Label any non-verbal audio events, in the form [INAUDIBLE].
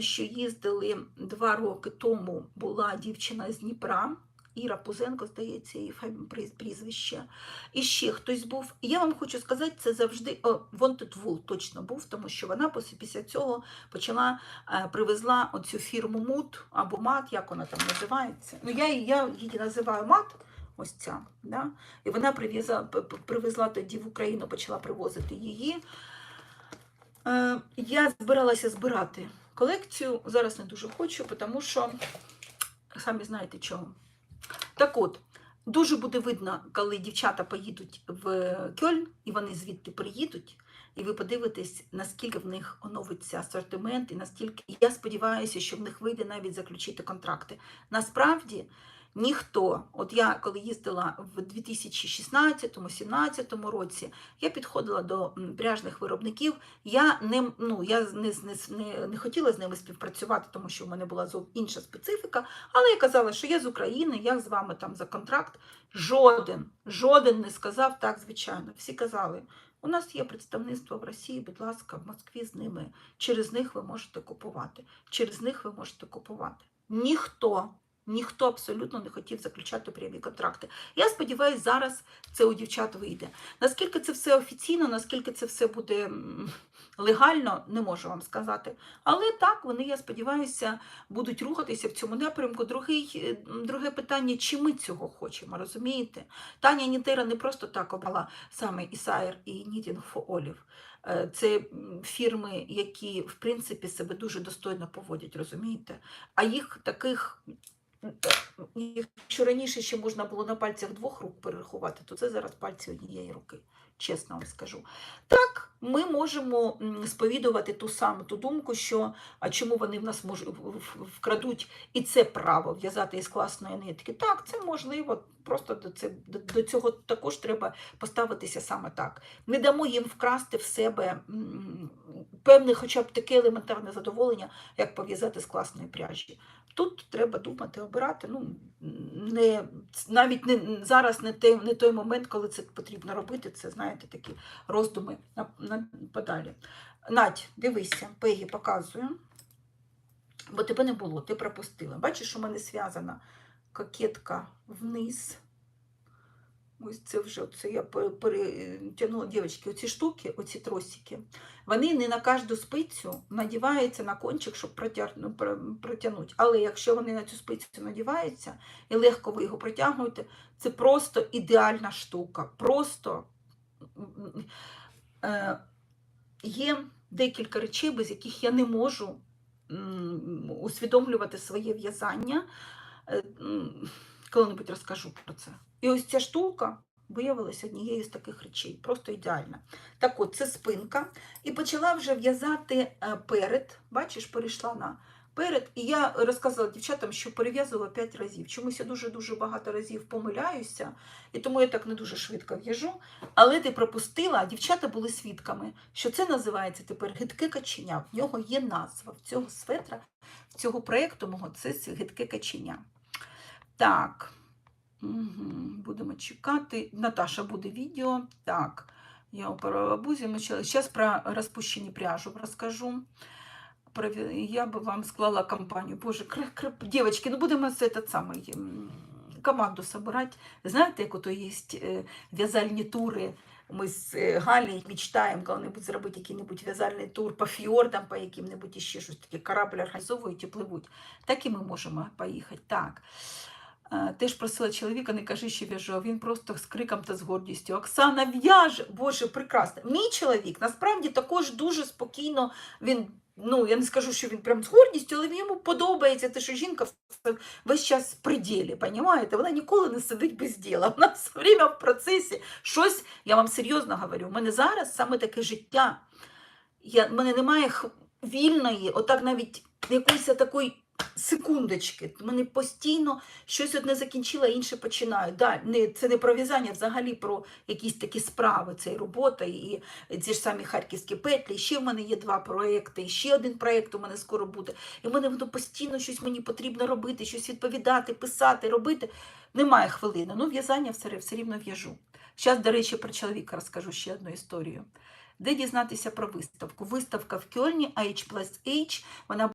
що їздили два роки тому, була дівчина з Дніпра. Іра Пузенко, здається, її прізвище. І ще хтось був. Я вам хочу сказати, це завжди о, Wanted Wool точно був, тому що вона після- цього почала е, привезла оцю фірму Мут або Мат, як вона там називається. Ну, я, я її називаю Мат, ось ця. Да? І вона привезла, привезла тоді в Україну, почала привозити її. Е, я збиралася збирати колекцію. Зараз не дуже хочу, тому що самі знаєте чого. Так от, дуже буде видно, коли дівчата поїдуть в Кьольн, і вони звідти приїдуть, і ви подивитесь, наскільки в них оновиться асортимент, і наскільки я сподіваюся, що в них вийде навіть заключити контракти. Насправді. Ніхто, от я коли їздила в 2016-17 році, я підходила до пряжних виробників. Я не, ну, я не, не, не, хотіла з ними співпрацювати, тому що в мене була інша специфіка. Але я казала, що я з України, я з вами там за контракт. Жоден, жоден не сказав так, звичайно. Всі казали, у нас є представництво в Росії, будь ласка, в Москві з ними. Через них ви можете купувати. Через них ви можете купувати. Ніхто. Ніхто абсолютно не хотів заключати прямі контракти. Я сподіваюся, зараз це у дівчат вийде. Наскільки це все офіційно, наскільки це все буде легально, не можу вам сказати. Але так, вони, я сподіваюся, будуть рухатися в цьому напрямку. Другий, е, друге питання, чи ми цього хочемо, розумієте? Таня Нітера не просто так обрала саме Ісаєр і Knitting for Olive. Це фірми, які, в принципі, себе дуже достойно поводять, розумієте? А їх таких. Якщо раніше ще можна було на пальцях двох рук перерахувати, то це зараз пальці однієї руки, чесно вам скажу. Так, ми можемо сповідувати ту саму ту думку, що а чому вони в нас мож, вкрадуть і це право в'язати із класної нитки. Так, це можливо. Просто до, це, до цього також треба поставитися саме так. Не дамо їм вкрасти в себе певне, хоча б таке елементарне задоволення, як пов'язати з класної пряжі. Тут треба думати, обирати. Ну, не, навіть не, зараз не, той, не той момент, коли це потрібно робити. Це, знаєте, такі роздуми на, на, подалі. Надь, дивися, Пегі показую. Бо тебе не було, ти пропустила. Бачиш, у мене зв'язана кокетка вниз. Ось це вже оце я пере- перетягнула, дівчатки, оці штуки, оці тросики, вони не на кожну спицю надіваються на кончик, щоб ну, про- протягнути. Але якщо вони на цю спицю надіваються і легко ви його протягуєте, це просто ідеальна штука. Просто е, є декілька речей, без яких я не можу усвідомлювати своє в'язання. Коли-небудь розкажу про це. І ось ця штука виявилася однією з таких речей, просто ідеальна. Так от, це спинка. І почала вже в'язати е, перед. Бачиш, перейшла на перед. І я розказала дівчатам, що перев'язувала 5 разів. Чомусь я дуже-дуже багато разів помиляюся, і тому я так не дуже швидко в'яжу. Але ти пропустила, а дівчата були свідками, що це називається тепер гидке каченя. В нього є назва в цього светра, в цього проєкту мого це гидке каченя. Так. Угу. Будемо чекати. Наташа буде відео. Так, я у бабузі почала. Зараз про розпущені пряжу розкажу. Я би вам склала компанію. Боже, кр... Кр... дівчатки, ну будемо этот самий, команду собирати. Знаєте, як ото є е, в'язальні тури. Ми з е, Галею мечтаємо коли-небудь зробити який-небудь в'язальний тур по фьордам, по яким-небудь іще щось таке, корабль організовують і пливуть. Так і ми можемо поїхати. Так. Теж просила чоловіка, не кажи, що в'яжу, а він просто з криком та з гордістю. Оксана в'яже! Боже, прекрасно. Мій чоловік насправді також дуже спокійно. Він, ну я не скажу, що він прям з гордістю, але йому подобається те, що жінка весь час в пределі, понімаєте? Вона ніколи не сидить без діла. Вона все [LAUGHS] время в процесі щось, я вам серйозно говорю, у мене зараз саме таке життя. Я, в мене немає вільної, отак навіть якоїсь такої секундочки. Мене постійно щось одне закінчила, інше починаю. Да, не, це не про в'язання, взагалі про якісь такі справи, це і робота, і ці ж самі харківські петлі. Ще в мене є два проекти, і ще один проект у мене скоро буде. І в мене воно постійно щось мені потрібно робити, щось відповідати, писати, робити. Немає хвилини. Ну, в'язання все, все рівно в'яжу. Зараз, до речі, про чоловіка розкажу ще одну історію. Де дізнатися про виставку? Виставка в Кьольні H plus H, вона